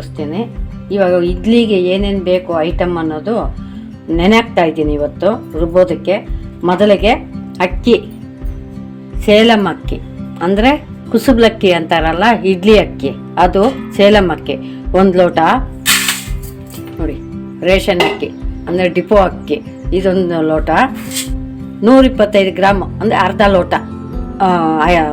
ತೋರಿಸ್ತೀನಿ. ಇವಾಗ ಇಡ್ಲಿಗೆ ಏನೇನು ಬೇಕು ಐಟಮ್ ಅನ್ನೋದು ನೆನೆ ಹಾಕ್ತಾ ಇದ್ದೀನಿ ಇವತ್ತು ರುಬ್ಬೋದಕ್ಕೆ. ಮೊದಲಿಗೆ ಅಕ್ಕಿ, ಸೇಲಂ ಅಕ್ಕಿ, ಅಂದರೆ ಕುಸುಬ್ಲಕ್ಕಿ ಅಂತಾರಲ್ಲ, ಇಡ್ಲಿ ಅಕ್ಕಿ. ಅದು ಸೇಲಂ ಅಕ್ಕಿ. ಒಂದು ಲೋಟ ನೋಡಿ, ರೇಷನ್ ಅಕ್ಕಿ, ಅಂದರೆ ಡಿಪೋ ಅಕ್ಕಿ. ಇದೊಂದು ಲೋಟ. ನೂರಿಪ್ಪತ್ತೈದು ಗ್ರಾಮ್, ಅಂದರೆ ಅರ್ಧ ಲೋಟ.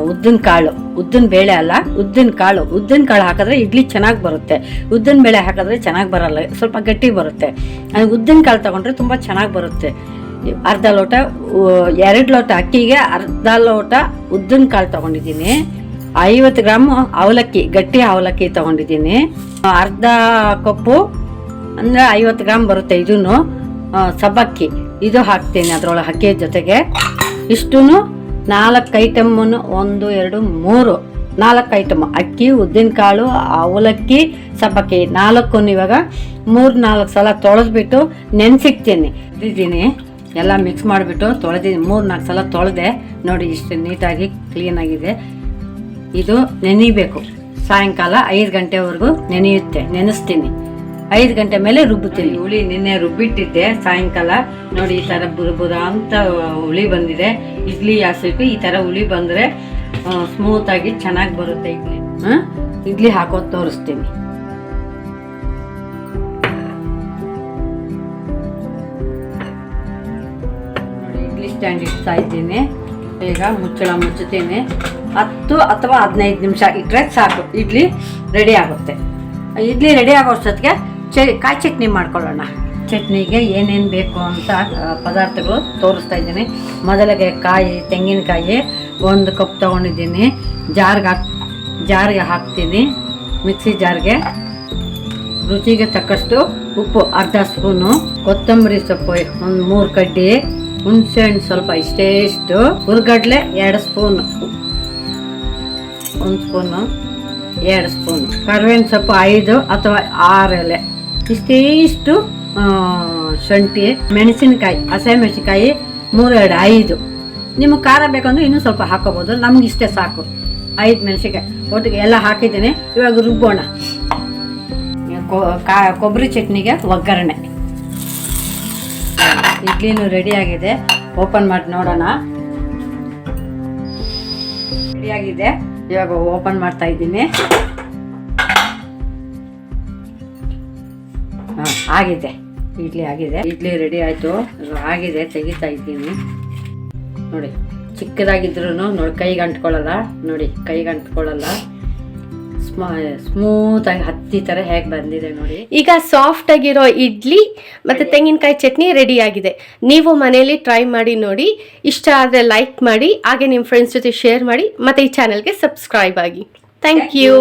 ಉದ್ದಿನ ಕಾಳು. ಉದ್ದಿನ ಬೇಳೆ ಅಲ್ಲ, ಉದ್ದಿನ ಕಾಳು. ಉದ್ದಿನ ಕಾಳು ಹಾಕಿದ್ರೆ ಇಡ್ಲಿ ಚೆನ್ನಾಗಿ ಬರುತ್ತೆ. ಉದ್ದಿನ ಬೇಳೆ ಹಾಕಿದ್ರೆ ಚೆನ್ನಾಗಿ ಬರಲ್ಲ, ಸ್ವಲ್ಪ ಗಟ್ಟಿ ಬರುತ್ತೆ. ಅದು ಉದ್ದಿನ ಕಾಳು ತಗೊಂಡ್ರೆ ತುಂಬ ಚೆನ್ನಾಗಿ ಬರುತ್ತೆ. ಅರ್ಧ ಲೋಟ ಎರಡು ಲೋಟ ಅಕ್ಕಿಗೆ ಅರ್ಧ ಲೋಟ ಉದ್ದಿನ ಕಾಳು ತಗೊಂಡಿದ್ದೀನಿ. ಐವತ್ತು ಗ್ರಾಮ್ ಅವಲಕ್ಕಿ, ಗಟ್ಟಿ ಅವಲಕ್ಕಿ ತಗೊಂಡಿದ್ದೀನಿ. ಅರ್ಧ ಕಪ್ಪು, ಅಂದರೆ ಐವತ್ತು ಗ್ರಾಮ್ ಬರುತ್ತೆ ಇದನ್ನು ಸಬ್ಬಕ್ಕಿ, ಇದು ಹಾಕ್ತೀನಿ ಅದರೊಳಗೆ ಅಕ್ಕಿ ಜೊತೆಗೆ. ಇಷ್ಟೂ ನಾಲ್ಕು ಐಟಮನ್ನು ಒಂದು, ಎರಡು, ಮೂರು. ನಾಲ್ಕು ಐಟಮ್. ಅಕ್ಕಿ, ಉದ್ದಿನ ಕಾಳು, ಅವಲಕ್ಕಿ, ಸಬ್ಬಕ್ಕಿ. ನಾಲ್ಕನ್ನು ಇವಾಗ ಮೂರು, ನಾಲ್ಕು ಸಲ ತೊಳೆದ್ಬಿಟ್ಟು ನೆನೆಸಿಕ್ತೀನಿ. ಇದ್ದೀನಿ ಎಲ್ಲ ಮಿಕ್ಸ್ ಮಾಡಿಬಿಟ್ಟು ತೊಳೆದಿದ್ದೀನಿ. ಮೂರು, ನಾಲ್ಕು ಸಲ ತೊಳೆದೆ. ನೋಡಿ, ಇಷ್ಟು ನೀಟಾಗಿ ಕ್ಲೀನಾಗಿದೆ ಇದು ನೆನಿಬೇಕು. ಸಾಯಂಕಾಲ ಐದು ಗಂಟೆವರೆಗೂ ನೆನೆಯುತ್ತೆ. ನೆನೆಸ್ತೀನಿ. ಐದು ಗಂಟೆ ಮೇಲೆ ರುಬ್ಬುತ್ತೀನಿ. ಹುಳಿ ನಿನ್ನೆ ರುಬ್ಬಿಟ್ಟಿದ್ದೆ ಸಾಯಂಕಾಲ. ನೋಡಿ ಈ ಥರ ಬುರ ಬುರ ಅಂತ ಹುಳಿ ಬಂದಿದೆ. ಇಡ್ಲಿ ಹಾಸಿಟ್ಟು ಈ ಥರ ಹುಳಿ ಬಂದರೆ ಸ್ಮೂತಾಗಿ ಚೆನ್ನಾಗಿ ಬರುತ್ತೆ ಇಡ್ಲಿ. ಹಾಂ? ಇಡ್ಲಿ ಹಾಕೋ ತೋರಿಸ್ತೀನಿ. ನೋಡಿ ಇಡ್ಲಿ ಸ್ಟ್ಯಾಂಡ್ ಇಡ್ತಾ ಇದ್ದೀನಿ. ಈಗ ಮುಚ್ಚಳ ಮುಚ್ಚುತ್ತೀನಿ. ಹತ್ತು ಅಥವಾ ಹದಿನೈದು ನಿಮಿಷ ಇಟ್ಟರೆ ಸಾಕು. ಇಡ್ಲಿ ರೆಡಿ ಆಗುತ್ತೆ. ಇಡ್ಲಿ ರೆಡಿ ಆಗೋ ಅಷ್ಟೊತ್ತಿಗೆ ಕಾಯಿ ಚಟ್ನಿ ಮಾಡ್ಕೊಳ್ಳೋಣ. ಚಟ್ನಿಗೆ ಏನೇನು ಬೇಕು ಅಂತ ಪದಾರ್ಥಗಳು ತೋರಿಸ್ತಾ ಇದ್ದೀನಿ. ಮೊದಲಿಗೆ ಕಾಯಿ, ತೆಂಗಿನಕಾಯಿ, ಒಂದು ಕಪ್ ತೊಗೊಂಡಿದ್ದೀನಿ. ಜಾರ್ಗೆ ಹಾಕ್, ಜಾರ್ಗೆ ಹಾಕ್ತೀನಿ. ಮಿಕ್ಸಿ ಜಾರ್ಗೆ. ರುಚಿಗೆ ತಕ್ಕಷ್ಟು ಉಪ್ಪು, ಅರ್ಧ ಸ್ಪೂನು, ಕೊತ್ತಂಬರಿ ಸೊಪ್ಪು, ಒಂದು ಮೂರು ಕಡ್ಡಿ, ಹುಣಸೆ ಹಣ್ಣು ಸ್ವಲ್ಪ ಇಷ್ಟೇ ಇಷ್ಟು ಹುರ್ಗಡ್ಲೆ ಎರಡು ಸ್ಪೂನು. ಒಂದು ಸ್ಪೂನು, ಎರಡು ಸ್ಪೂನು. ಕರ್ವೇನ ಸೊಪ್ಪು ಐದು ಅಥವಾ ಆರು ಎಲೆ. ಇಷ್ಟೇ ಇಷ್ಟು ಶುಂಠಿ, ಮೆಣಸಿನಕಾಯಿ ಹಸಿಮೆಣಸಿನಕಾಯಿ ಮೂರು ಎರಡು ಐದು. ನಿಮಗೆ ಖಾರ ಬೇಕಂದ್ರೆ ಇನ್ನೂ ಸ್ವಲ್ಪ ಹಾಕೋಬೋದು. ನಮ್ಗೆ ಇಷ್ಟೇ ಸಾಕು. ಐದು ಮೆಣಸಿನ್ಕಾಯಿ. ಒಟ್ಟಿಗೆ ಎಲ್ಲ ಹಾಕಿದ್ದೀನಿ. ಇವಾಗ ರುಬ್ಬೋಣ. ಕೊಬ್ಬರಿ ಚಟ್ನಿಗೆ ಒಗ್ಗರಣೆ. ಇಡ್ಲಿನೂ ರೆಡಿ ಆಗಿದೆ. ಓಪನ್ ಮಾಡಿ ನೋಡೋಣ. ರೆಡಿಯಾಗಿದೆ ಇವಾಗ ಓಪನ್ ಮಾಡ್ತಾ ಇದ್ದೀನಿ. ಹಾಂ ಆಗಿದೆ. ಇಡ್ಲಿ ಆಗಿದೆ. ಇಡ್ಲಿ ರೆಡಿ ಆಯಿತು. ಆಗಿದೆ ತೆಗಿತಾ ಇದ್ದೀನಿ. ನೋಡಿ ಚಿಕ್ಕದಾಗಿದ್ರೂ ನೋಡಿ ಕೈಗೆ ಅಂಟ್ಕೊಳ್ಳಲ್ಲ. ನೋಡಿ ಕೈಗೆ ಅಂಟ್ಕೊಳ್ಳಲ್ಲ. ಸ್ಮೂತ್ ಸ್ಮೂತಾಗಿ ಹತ್ತಿ ಥರ ಹೇಗೆ ಬಂದಿದೆ ನೋಡಿ. ಈಗ ಸಾಫ್ಟ್ ಆಗಿರೋ ಇಡ್ಲಿ ಮತ್ತೆ ತೆಂಗಿನಕಾಯಿ ಚಟ್ನಿ ರೆಡಿ ಆಗಿದೆ. ನೀವು ಮನೆಯಲ್ಲಿ ಟ್ರೈ ಮಾಡಿ ನೋಡಿ. ಇಷ್ಟ ಆದರೆ ಲೈಕ್ ಮಾಡಿ ಹಾಗೆ ನಿಮ್ಮ ಫ್ರೆಂಡ್ಸ್ ಜೊತೆ ಶೇರ್ ಮಾಡಿ ಮತ್ತೆ ಈ ಚಾನೆಲ್ಗೆ ಸಬ್ಸ್ಕ್ರೈಬ್ ಆಗಿ. Thank you